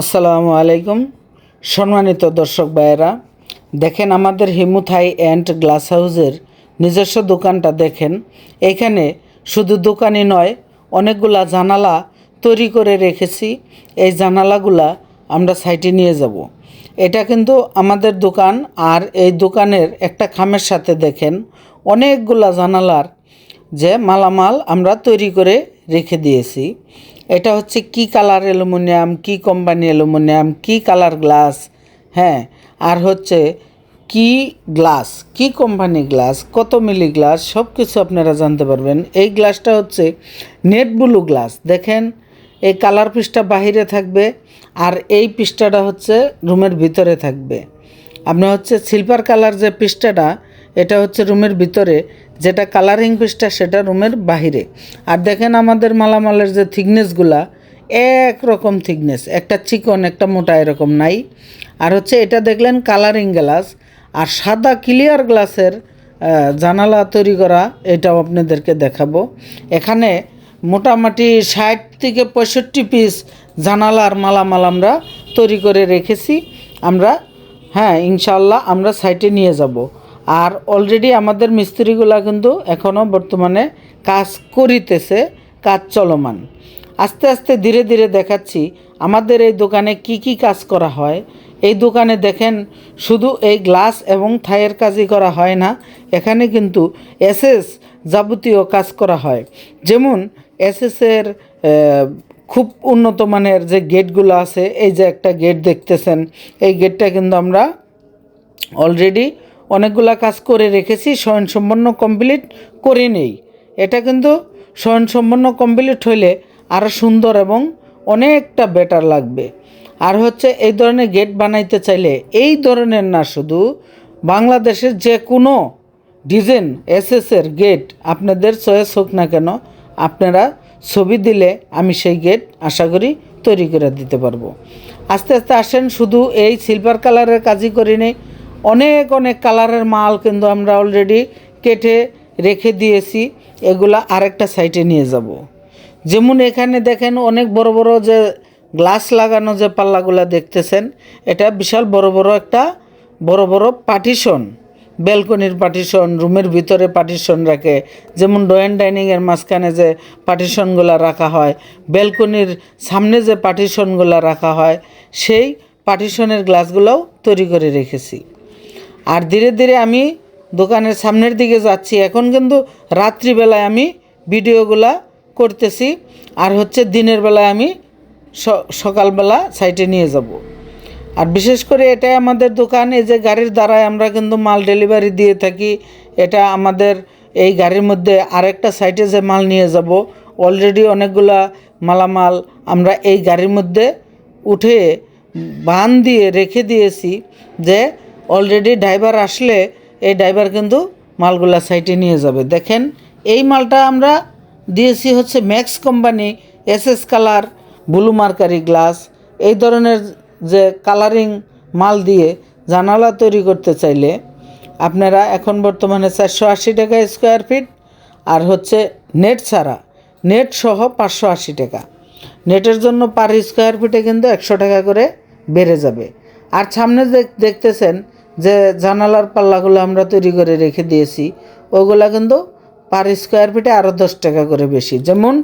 আসসালামু আলাইকুম। সম্মানিত দর্শক ভাইয়েরা, দেখেন আমাদের হিমুথাই অ্যান্ড গ্লাস হাউসের নিজস্ব দোকানটা দেখেন। এখানে শুধু দোকানই নয়, অনেকগুলা জানালা তৈরি করে রেখেছি। এই জানালাগুলা আমরা সাইটে নিয়ে যাব। এটা কিন্তু আমাদের দোকান আর এই দোকানের একটা খামের সাথে দেখেন, অনেকগুলা জানালার যে মালামাল আমরা তৈরি করে রেখে দিয়েছি। এটা হচ্ছে কি কালার অ্যালুমিনিয়াম কি কোম্পানি অ্যালুমিনিয়াম কি কালার গ্লাস হ্যাঁ? আর হচ্ছে কি গ্লাস কি কোম্পানি গ্লাস কত মিলি গ্লাস সব কিছু আপনারা জানতে পারবেন। এই গ্লাসটা হচ্ছে নেট ব্লু গ্লাস দেখেন? এই কালার পিসটা বাহিরে থাকবে আর এই পিসটাটা হচ্ছে রুমের ভিতরে থাকবে। আপনার হচ্ছে সিলভার কালার যে পিসটাটা এটা হচ্ছে রুমের ভিতরে, যেটা কালারিং পিসটা সেটা রুমের বাহিরে। আর দেখেন আমাদের মালামালের যে থিকনেসগুলা এক রকম থিকনেস একটা চিকন, একটা মোটা এরকম নাই। আর হচ্ছে এটা দেখলেন কালারিং গ্লাস আর সাদা ক্লিয়ার গ্লাসের জানালা তৈরি করা, এটাও আপনাদেরকে দেখাবো। এখানে মোটামুটি ষাট থেকে পঁয়ষট্টি পিস জানালার মালামাল আমরা তৈরি করে রেখেছি। আমরা হ্যাঁ ইনশাল্লাহ আমরা সাইটে নিয়ে যাব। আর অলরেডি আমাদের মিস্ত্রিগুলা কিন্তু এখনও বর্তমানে কাজ করিতেছে, কাজ চলমান। আস্তে আস্তে ধীরে ধীরে দেখাচ্ছি, আমাদের এই দোকানে কি কি কাজ করা হয়। এই দোকানে দেখেন, শুধু এই গ্লাস এবং থাইয়ের কাজই করা হয় না, এখানে কিন্তু এসএস যাবতীয় কাজ করা হয়। যেমন এসএসের খুব উন্নত মানের যে গেটগুলো আছে, এই যে একটা গেট দেখতেছেন, এই গেটটা কিন্তু আমরা অলরেডি অনেকগুলা কাজ করে রেখেছি, স্বয়ংসম্পন্ন কমপ্লিট করে নেই। এটা কিন্তু স্বয়ংসম্পন্ন কমপ্লিট হইলে আরও সুন্দর এবং অনেকটা বেটার লাগবে। আর হচ্ছে এই ধরনের গেট বানাইতে চাইলে এই ধরনের না, শুধু বাংলাদেশের যে কোনো ডিজাইন এসএসের গেট আপনাদের চয়েস হোক না কেন, আপনারা ছবি দিলে আমি সেই গেট আশা করি তৈরি করে দিতে পারব। আস্তে আস্তে আসেন, শুধু এই সিলভার কালারের কাজই করি নেই অনেক অনেক কালারের মাল কিন্তু আমরা অলরেডি কেটে রেখে দিয়েছি। এগুলা আরেকটা সাইটে নিয়ে যাব। যেমন এখানে দেখেন অনেক বড় বড় যে গ্লাস লাগানো যে পাল্লাগুলো দেখতেছেন, এটা বিশাল বড় বড় একটা বড় বড় পার্টিশন ব্যালকনির পার্টিশন রুমের ভিতরে পার্টিশন রাখে। যেমন ডয়েন ডাইনিংয়ের মাঝখানে যে পার্টিশনগুলো রাখা হয় ব্যালকনির সামনে যে পার্টিশনগুলো রাখা হয়, সেই পার্টিশনের গ্লাসগুলোও তৈরি করে রেখেছি। আর ধীরে ধীরে আমি দোকানের সামনের দিকে যাচ্ছি। এখন কিন্তু রাত্রিবেলায় আমি ভিডিওগুলা করতেছি আর হচ্ছে দিনের বেলায় আমি সকালবেলা সাইটে নিয়ে যাব। আর বিশেষ করে এটাই আমাদের দোকান, এই যে গাড়ির দ্বারাই আমরা কিন্তু মাল ডেলিভারি দিয়ে থাকি, এটা আমাদের এই গাড়ির মধ্যে আরেকটা সাইটে যে মাল নিয়ে যাব, অলরেডি অনেকগুলা মালামাল আমরা এই গাড়ির মধ্যে উঠে বান দিয়ে রেখে দিয়েছি যে অলরেডি ড্রাইভার আসলে এই ড্রাইভার কিন্তু মালগুলা সাইটে নিয়ে যাবে। দেখেন, এই মালটা আমরা দিয়েছি হচ্ছে Max company SS colour blue mercury glass এই ধরনের যে কালারিং মাল দিয়ে জানালা তৈরি করতে চাইলে আপনারা এখন বর্তমানে চারশো আশি টাকা স্কোয়ার ফিট আর হচ্ছে নেট ছাড়া নেট সহ পাঁচশো আশি টাকা। নেটের জন্য পার স্কোয়ার ফিটে কিন্তু একশো টাকা করে বেড়ে যাবে। আর সামনে দেখ- দেখতেছেন জানালার পাল্লাগুলো আমরা তৈরি করে রেখে দিয়েছি, ওগুলা কিন্তু পার স্কোয়ার ফিটে আরও দশ টাকা করে বেশি। যেমন